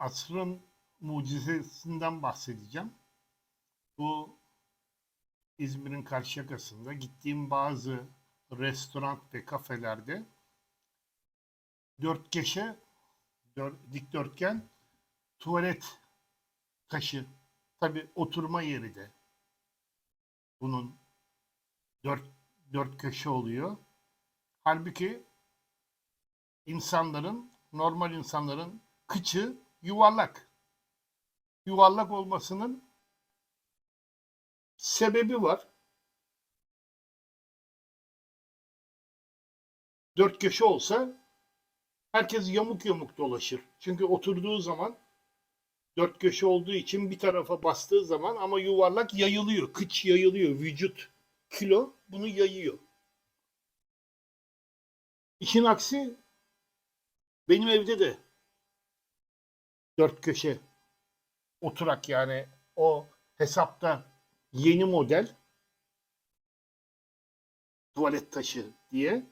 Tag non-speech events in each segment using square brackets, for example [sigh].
asrın mucizesinden bahsedeceğim. Bu İzmir'in Karşıyaka'sında gittiğim bazı restoran ve kafelerde dört köşe, dör, dikdörtgen tuvalet taşı. Tabi oturma yeri de bunun dört, dört köşe oluyor. Halbuki insanların, normal insanların kıçı yuvarlak. Yuvarlak olmasının sebebi var. Dört köşe olsa herkes yamuk yamuk dolaşır. Çünkü oturduğu zaman dört köşe olduğu için bir tarafa bastığı zaman ama yuvarlak yayılıyor. Kıç yayılıyor. Vücut kilo bunu yayıyor. İşin aksi benim evde de dört köşe oturak yani o hesapta yeni model tuvalet taşı diye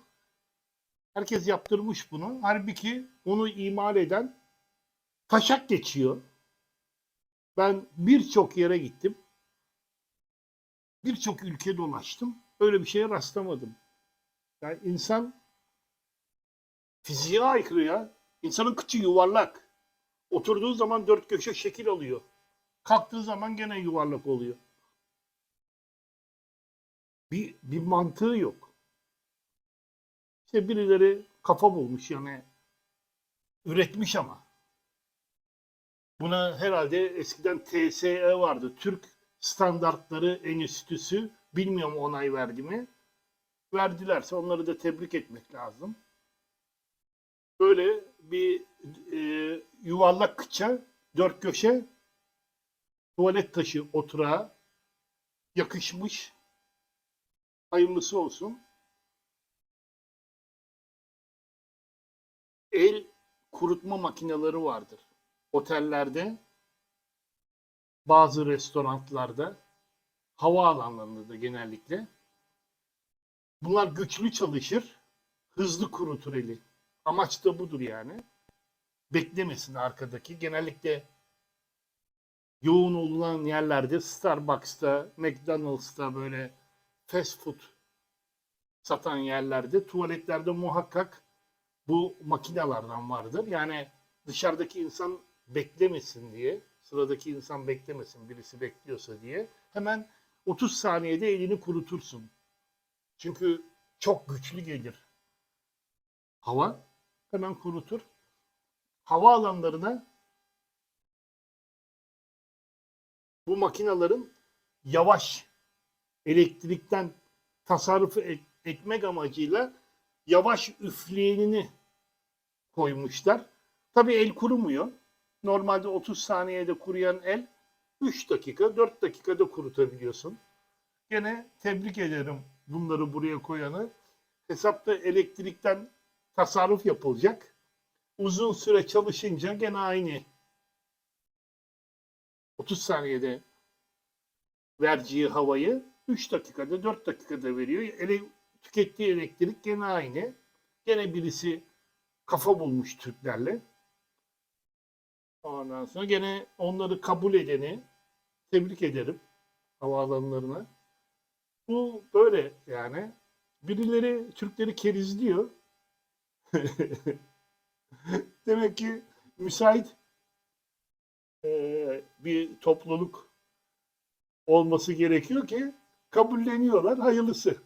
herkes yaptırmış bunu. Halbuki onu imal eden taşak geçiyor. Ben birçok yere gittim. Birçok ülke dolaştım. Öyle bir şeye rastlamadım. Yani insan fiziğe aykırı ya. İnsanın kıçı yuvarlak. Oturduğu zaman dört köşe şekil alıyor. Kalktığı zaman gene yuvarlak oluyor. Bir, bir mantığı yok. İşte birileri kafa bulmuş yani üretmiş ama. Buna herhalde eskiden TSE vardı. Türk Standartları Enstitüsü. Bilmiyorum onay verdi mi. Verdilerse onları da tebrik etmek lazım. Böyle bir e, yuvarlak kıça, dört köşe tuvalet taşı oturağa yakışmış. Hayırlısı olsun. El kurutma makineleri vardır. Otellerde, bazı restoranlarda, hava alanlarında da genellikle. Bunlar güçlü çalışır, hızlı kurutur eli. Amaç da budur yani. Beklemesin arkadaki. Genellikle yoğun olunan yerlerde Starbucks'ta, McDonald's'ta böyle fast food satan yerlerde tuvaletlerde muhakkak bu makinelerden vardır. Yani dışarıdaki insan beklemesin diye, sıradaki insan beklemesin birisi bekliyorsa diye hemen 30 saniyede elini kurutursun. Çünkü çok güçlü gelir hava hemen kurutur. Hava alanlarına bu makinelerin yavaş elektrikten tasarrufu et- etmek amacıyla yavaş üfleyenini koymuşlar. Tabii el kurumuyor. Normalde 30 saniyede kuruyan el 3 dakika, 4 dakikada kurutabiliyorsun. Gene tebrik ederim bunları buraya koyanı. Hesapta elektrikten tasarruf yapılacak. Uzun süre çalışınca gene aynı 30 saniyede vereceği havayı 3 dakikada 4 dakikada veriyor. Ele, tükettiği elektrik gene aynı. Gene birisi kafa bulmuş Türklerle. Ondan sonra gene onları kabul edeni tebrik ederim havaalanlarına. Bu böyle yani. Birileri Türkleri kerizliyor. [laughs] Demek ki müsait eee, bir topluluk olması gerekiyor ki kabulleniyorlar. Hayırlısı.